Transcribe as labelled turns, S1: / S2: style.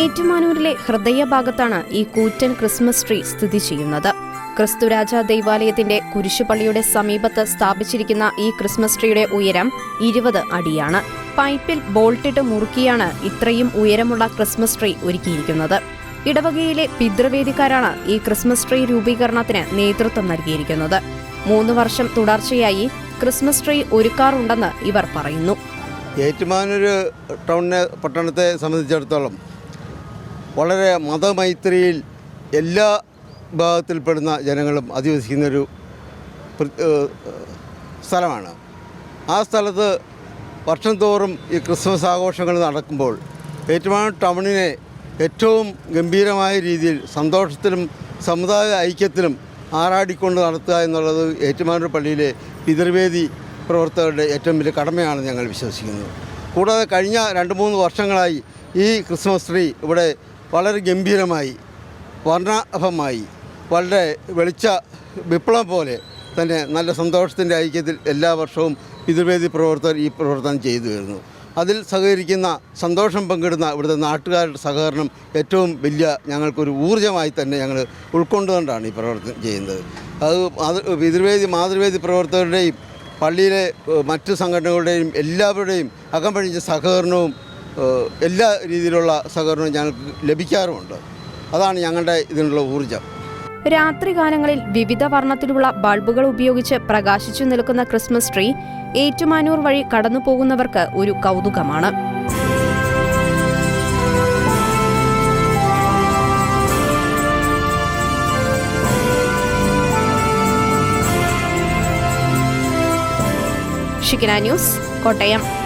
S1: ഏറ്റുമാനൂരിലെ ഹൃദയഭാഗത്താണ് ഈ കൂറ്റൻ Christmas tree സ്ഥിതി ചെയ്യുന്നത്. ക്രിസ്തുരാജ ദൈവാലയത്തിന്റെ കുരിശുപള്ളിയുടെ സമീപത്ത് സ്ഥാപിച്ചിരിക്കുന്ന ഈ ക്രിസ്മസ് ട്രീയുടെ ഉയരം ഇരുപത് അടിയാണ്. പൈപ്പിൽ ബോൾട്ടിട്ട് മുറുക്കിയാണ് ഇത്രയും ഉയരമുള്ള ക്രിസ്മസ് ട്രീ ഒരുക്കിയിരിക്കുന്നത്. ഇടവകയിലെ പിതൃവേദിക്കാരാണ് ഈ ക്രിസ്മസ് ട്രീ രൂപീകരണത്തിന് നേതൃത്വം നൽകിയിരിക്കുന്നത്. മൂന്ന് വർഷം തുടർച്ചയായി ക്രിസ്മസ് ട്രീ ഒരുക്കാറുണ്ടെന്ന് ഇവർ പറയുന്നു.
S2: ഏറ്റുമാനൂർ ടൗണിനെ പട്ടണത്തെ സംബന്ധിച്ചിടത്തോളം വളരെ മതമൈത്രിയിൽ എല്ലാ വിഭാഗത്തിൽപ്പെടുന്ന ജനങ്ങളും അധിവസിക്കുന്നൊരു സ്ഥലമാണ്. ആ സ്ഥലത്ത് വർഷം തോറും ഈ ക്രിസ്മസ് ആഘോഷങ്ങൾ നടക്കുമ്പോൾ ഏറ്റുമാനൂർ ടൗണിനെ ഏറ്റവും ഗംഭീരമായ രീതിയിൽ സന്തോഷത്തിലും സമുദായ ഐക്യത്തിലും ആറാടിക്കൊണ്ട് നടത്തുക എന്നുള്ളത് ഏറ്റുമാനൂർ പള്ളിയിലെ പിതൃവേദി പ്രവർത്തകരുടെ ഏറ്റവും വലിയ കടമയാണ് ഞങ്ങൾ വിശ്വസിക്കുന്നത് കൂടാതെ കഴിഞ്ഞ രണ്ട് മൂന്ന് വർഷങ്ങളായി ഈ ക്രിസ്മസ് ട്രീ ഇവിടെ വളരെ ഗംഭീരമായി വർണാഭമായി വളരെ വെളിച്ച വിപ്ലവം പോലെ തന്നെ നല്ല സന്തോഷത്തിന്റെ ഐക്യത്തിൽ എല്ലാ വർഷവും പിതൃവേദി പ്രവർത്തകർ ഈ പ്രവർത്തനം ചെയ്തു വരുന്നു അതിൽ സഹകരിക്കുന്ന സന്തോഷം പങ്കിടുന്ന ഇവിടുത്തെ നാട്ടുകാരുടെ സഹകരണം ഏറ്റവും വലിയ ഞങ്ങൾക്കൊരു ഊർജമായി തന്നെ ഞങ്ങൾ ഉൾക്കൊണ്ടുകൊണ്ടാണ് ഈ പ്രവർത്തനം ചെയ്യുന്നത്. അത് പിതൃവേദി മാതൃവേദി പ്രവർത്തകരുടെയും പള്ളിയിലെ മറ്റ് സംഘടനകളുടെയും എല്ലാവരുടെയും അകമ്പഴിഞ്ഞ സഹകരണവും എല്ലാ രീതിയിലുള്ള സഹകരണവും ഞങ്ങൾക്ക് ലഭിക്കാറുമുണ്ട്. അതാണ് ഞങ്ങളുടെ ഇതിനുള്ള ഊർജം.
S1: രാത്രികാലങ്ങളിൽ വിവിധ വർണത്തിലുള്ള ബൾബുകൾ ഉപയോഗിച്ച് പ്രകാശിച്ചു നിൽക്കുന്ന ക്രിസ്മസ് ട്രീ ഏറ്റുമാനൂർ വഴി കടന്നുപോകുന്നവർക്ക് ഒരു കൗതുകമാണ്. ന്യൂസ് കോട്ടയം.